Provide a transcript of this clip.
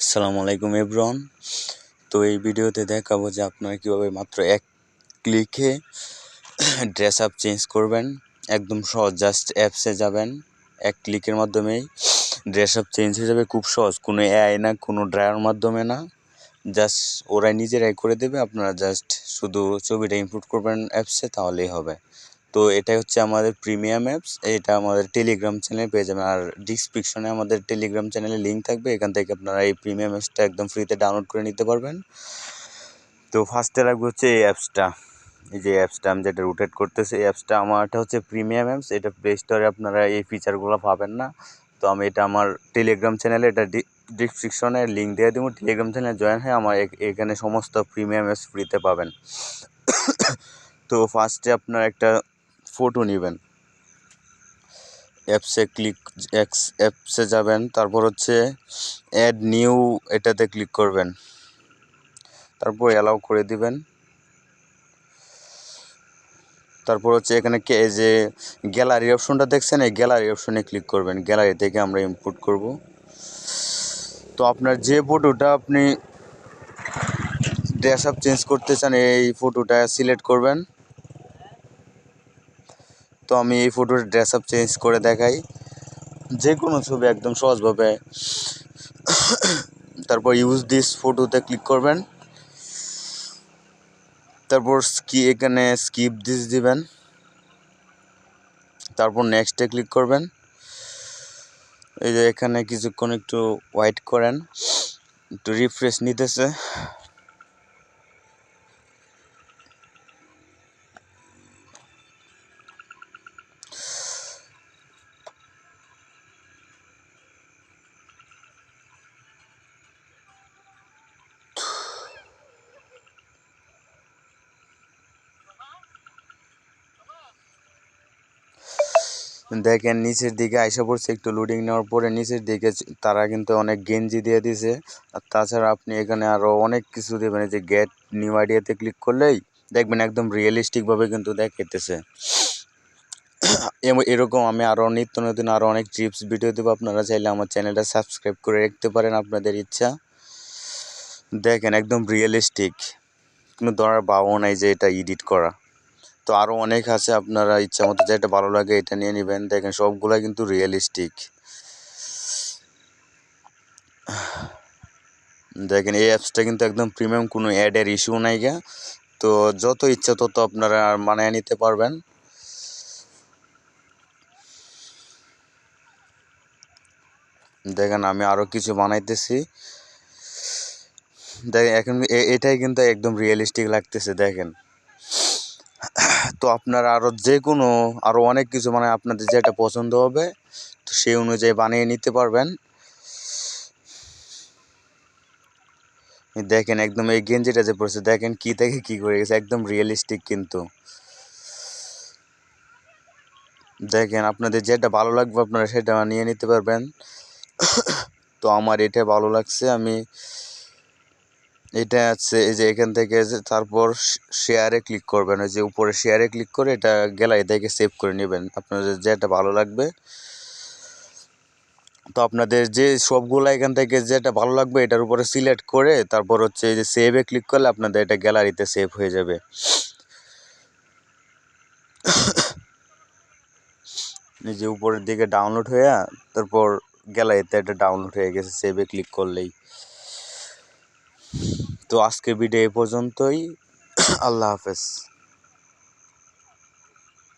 আসসালামু আলাইকুম এভরন তো এই ভিডিওতে দেখাবো যে আপনারা কীভাবে মাত্র এক ক্লিকে ড্রেস আপ চেঞ্জ করবেন। একদম সহজ জাস্ট অ্যাপসে যাবেন। এক ক্লিকের মাধ্যমেই ড্রেস আপ চেঞ্জ হয়ে যাবে। খুব সহজ, কোনো এআই না, কোনো ড্রায়ার মাধ্যমে না। জাস্ট ওরাই নিজেরাই করে দেবে। আপনারা জাস্ট শুধু ছবিটা ইনপুট করবেন অ্যাপসে তাহলেই হবে। তো এটাই হচ্ছে আমাদের প্রিমিয়াম অ্যাপস এটা আমাদের টেলিগ্রাম চ্যানেলে পেয়ে যাবেন। আর ডিসক্রিপশনে আমাদের টেলিগ্রাম চ্যানেলে লিঙ্ক থাকবে, এখান থেকে আপনারা এই প্রিমিয়াম অ্যাপসটা একদম ফ্রিতে ডাউনলোড করে নিতে পারবেন। তো ফার্স্টে লাগবে হচ্ছে এই অ্যাপসটা এই যে অ্যাপসটা আমি যেটা রোটেট করতেছি, এই অ্যাপসটা আমারটা হচ্ছে প্রিমিয়াম অ্যাপস এটা প্লে স্টোরে আপনারা এই ফিচারগুলো পাবেন না। তো আমি এটা আমার টেলিগ্রাম চ্যানেলে এটা ডিসক্রিপশনে লিঙ্ক দিয়ে দেবো। টেলিগ্রাম চ্যানেলে জয়েন হয়ে আমার এখানে সমস্ত প্রিমিয়াম অ্যাপস ফ্রিতে পাবেন। তো ফার্স্টে আপনার একটা ফটো নেবেন। অ্যাপসে ক্লিক অ্যাপসে যাবেন, তারপর হচ্ছে অ্যাড নিউ এটাতে ক্লিক করবেন। তারপর অ্যালাউ করে দিবেন। তারপর হচ্ছে এখানে কে যে গ্যালারি অপশনটা দেখছেন, এই গ্যালারি অপশনে ক্লিক করবেন। গ্যালারি থেকে আমরা ইনপুট করব। তো আপনার যে ফটোটা আপনি ড্রেস আপ চেঞ্জ করতে চান, এই ফটোটা সিলেক্ট করবেন। তো আমি এই ফটোর ড্রেস আপ চেঞ্জ করে দেখাই। যে কোনো ছবি একদম সহজভাবে। তারপর ইউজ দিস ফটোতে ক্লিক করবেন। তারপর স্কি এখানে স্কিপ দিস দিবেন। তারপর নেক্সটে ক্লিক করবেন। এই যে এখানে কিছুক্ষণ একটু ওয়েট করেন। একটু রিফ্রেশ নিতেছে। দেখেন নিচের দিকে আইসা পড়ছে একটু লোডিং নেওয়ার পরে নিচের দিকে তারা কিন্তু অনেক গেঞ্জি দিয়ে দিছে। আর তাছাড়া আপনি এখানে আরও অনেক কিছু দেবেন যে গেট নিউ আইডিয়াতে ক্লিক করলেই দেখবেন একদম রিয়েলিস্টিকভাবে কিন্তু দেখাইতেছে। এরকম আমি আরও নিত্য নতুন আরও অনেক টিপস ভিডিও দেবো। আপনারা চাইলে আমার চ্যানেলটা সাবস্ক্রাইব করে রাখতে পারেন আপনাদের ইচ্ছা। দেখেন একদম রিয়েলিস্টিক কোনো ধরার বাবু নাই যে এটা এডিট করা। তো আরও অনেক আছে আপনারা ইচ্ছা মতো যেটা ভালো লাগে এটা নিয়ে নেবেন। দেখেন সবগুলাই কিন্তু রিয়েলিস্টিক দেখেন এই অ্যাপসটা কিন্তু একদম প্রিমিয়াম কোনো অ্যাডের ইস্যু নাই গা। তো যত ইচ্ছা তত আপনারা মানায় নিতে পারবেন। দেখেন আমি আরও কিছু বানাইতেছি। দেখেন এখন এটাই কিন্তু একদম রিয়েলিস্টিক লাগতেছে, দেখেন। তো আপনারা আরও যে কোনো আরও অনেক কিছু মানে আপনাদের যেটা পছন্দ হবে, তো সেই অনুযায়ী বানিয়ে নিতে পারবেন। দেখেন একদম এই গেঞ্জিটা যে পড়েছে দেখেন কি থেকে কি করে গেছে, একদম রিয়েলিস্টিক কিন্তু। দেখেন আপনাদের যেটা ভালো লাগবে আপনারা সেটা নিয়ে নিতে পারবেন। তো আমার এটা ভালো লাগছে, আমি এটা আছে এই যে এখান থেকে তারপর শেয়ারে ক্লিক করবেন। ওই যে উপরে শেয়ারে ক্লিক করে এটা গ্যালারি থেকে সেভ করে নেবেন। আপনাদের যেটা ভালো লাগবে। তো আপনাদের যে সবগুলো এখান থেকে যেটা ভালো লাগবে, এটার উপরে সিলেক্ট করে তারপর হচ্ছে এই যে সেভে ক্লিক করলে আপনাদের এটা গ্যালারিতে সেভ হয়ে যাবে। যে উপরের দিকে ডাউনলোড হয়ে তারপর গ্যালারিতে এটা ডাউনলোড হয়ে গেছে সেভে ক্লিক করলেই। তো আজকে ভিডিও এ পর্যন্তই। আল্লাহ হাফেজ।